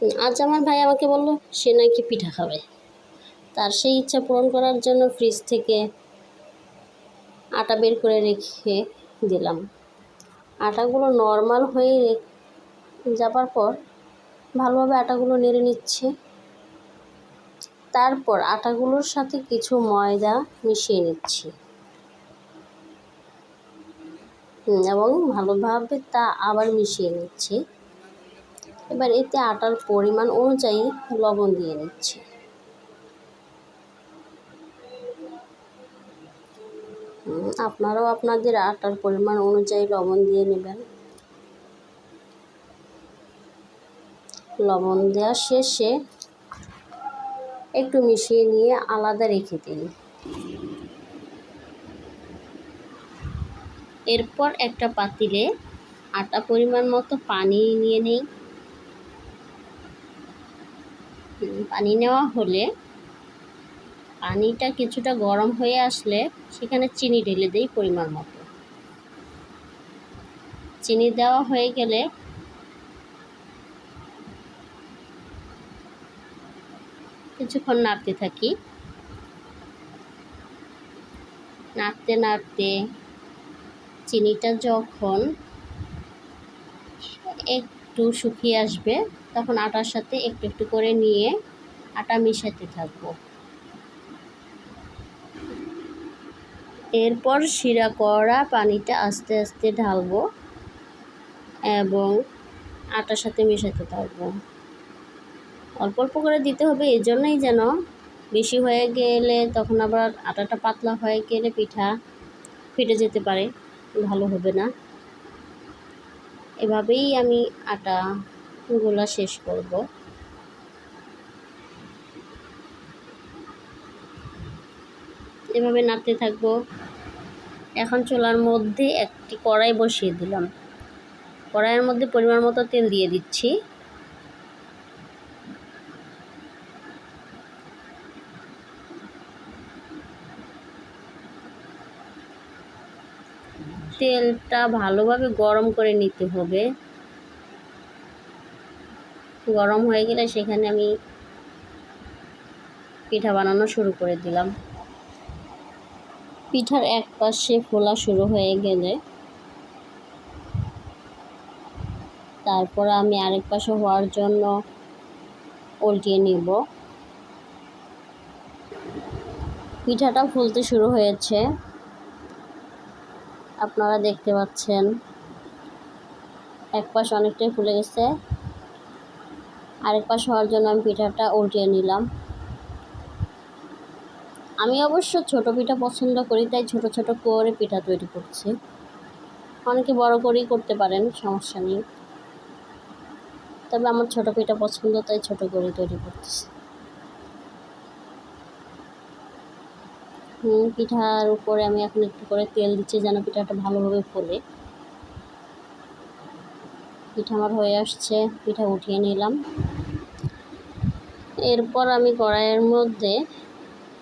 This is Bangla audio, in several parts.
আজ আমার ভাই আমাকে বলল, সে নাকি পিঠা খাবে। তার সেই ইচ্ছা পূরণ করার জন্য ফ্রিজ থেকে আটা বের করে রেখে দিলাম। আটাগুলো নর্মাল হয়ে যাবার পর ভালোভাবে আটাগুলো নেড়ে নিচ্ছে। তারপর আটাগুলোর সাথে কিছু ময়দা মিশিয়ে নিচ্ছি। এবং ভালোভাবে তা আবার মিশিয়ে নিচ্ছি। এবার এতে আটার পরিমাণ অনুযায়ী লবণ দিয়ে নিচ্ছি। আপনারাও আপনাদের আটার পরিমাণ অনুযায়ী লবণ দিয়ে নেবেন। লবণ দেওয়া শেষে একটু মিশিয়ে নিয়ে আলাদা রেখে দিন। এরপর একটা পাতিলে আটা পরিমাণ মতো পানি নিয়ে নিই পানি নেওয়া হলে পানিটা কিছুটা গরম হয়ে আসলে সেখানে চিনি ঢেলে দিই পরিমাণ মতো। চিনি দেওয়া হয়ে গেলে কিছুক্ষণ নাড়তে থাকি। নাড়তে নাড়তে চিনিটা যখন একটু শুকিয়ে আসবে, তখন আটার সাথে একটু একটু করে নিয়ে আটা মিশাতে থাকব। এরপর শিরা করা পানিটা আস্তে আস্তে ঢালবো এবং আটার সাথে মেশাতে থাকব। অল্প অল্প করে দিতে হবে এই জন্যই যেন বেশি হয়ে গেলে তখন আবার আটাটা পাতলা হয়ে গেলে পিঠা ফেটে যেতে পারে, ভালো হবে না। এভাবেই আমি আটা গোলা শেষ করব। এভাবে নাড়তে থাকব। এখন চোলার মধ্যে একটি কড়াই বসিয়ে দিলাম। কড়াইয়ের মধ্যে পরিমাণ মতো তেল দিয়ে দিচ্ছি। তেলটা ভালোভাবে গরম করে নিতে হবে। গরম হয়ে গেলে সেখানে আমি পিঠা বানানো শুরু করে দিলাম। পিঠার এক পাশে ফোলা শুরু হয়ে গেলে তারপর আমি আরেক পাশে হওয়ার জন্য উল্টিয়ে নিব। পিঠাটা ফুলতে শুরু হয়েছে। আপনারা দেখতে পাচ্ছেন এক পাশ অনেকটাই ফুলে গেছে। আরেক পাশ হওয়ার জন্য আমি পিঠাটা উল্টিয়ে নিলাম। আমি অবশ্য ছোট পিঠা পছন্দ করি, তাই ছোট ছোট করে পিঠা তৈরি করছি। অনেকে বড় করেই করতে পারেন, সমস্যা নেই। তবে আমার ছোট পিঠা পছন্দ, তাই ছোট করে তৈরি করতেছি। পিঠার উপরে আমি এখন একটু করে তেল দিচ্ছি যেন পিঠাটা ভালোভাবে ফোলে। পিঠা আমার হয়ে আসছে, পিঠা উঠিয়ে নিলাম। এরপর আমি কড়াইয়ের মধ্যে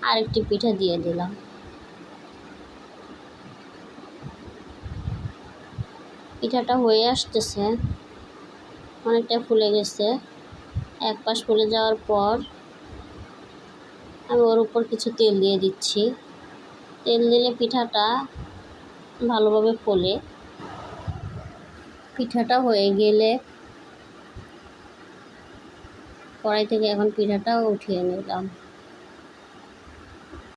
আরেকটি পিঠা দিয়ে দিলাম। পিঠাটা হয়ে আসতেছে, অনেকটা ফুলে গেছে। এক পাশ ফুলে যাওয়ার পর আমি ওর উপর কিছু তেল দিয়ে দিচ্ছি। তেল দিলে পিঠাটা ভালোভাবে ফোলে। পিঠাটা হয়ে গেলে কড়াই থেকে এখন পিঠাটা উঠিয়ে নিলাম।